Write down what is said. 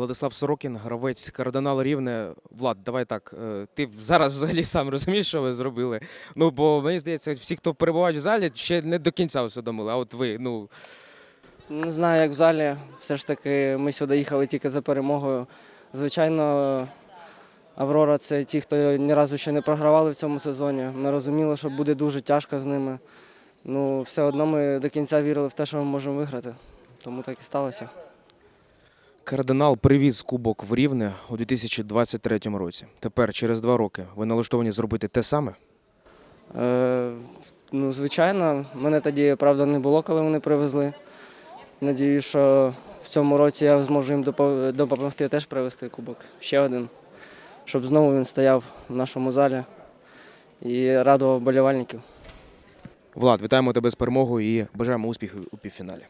Владислав Сорокін, гравець кардинал Рівне. Влад, давай так. е, Ти зараз взагалі сам розумієш, що ви зробили. Ну, бо мені здається, всі, хто перебувають в залі, ще не до кінця усвідомили. А от ви, ну Не знаю, як в залі. Все ж таки, ми сюди їхали тільки за перемогою. Звичайно, Аврора це ті, хто ні разу ще не програвали в цьому сезоні. Ми розуміли, що буде дуже тяжко з ними. Ну, все одно ми до кінця вірили в те, що ми можемо виграти. Тому так і сталося. Кардинал привіз кубок в Рівне у 2023 році. Тепер, через два роки, ви налаштовані зробити те саме? Е, ну, звичайно, мене тоді, правда, не було, коли вони привезли. Надію, що в цьому році я зможу їм допомогти теж привезти кубок. Ще один. Щоб знову він стояв в нашому залі і радував болівальників. Влад, вітаємо тебе з перемогою і бажаємо успіхів у півфіналі.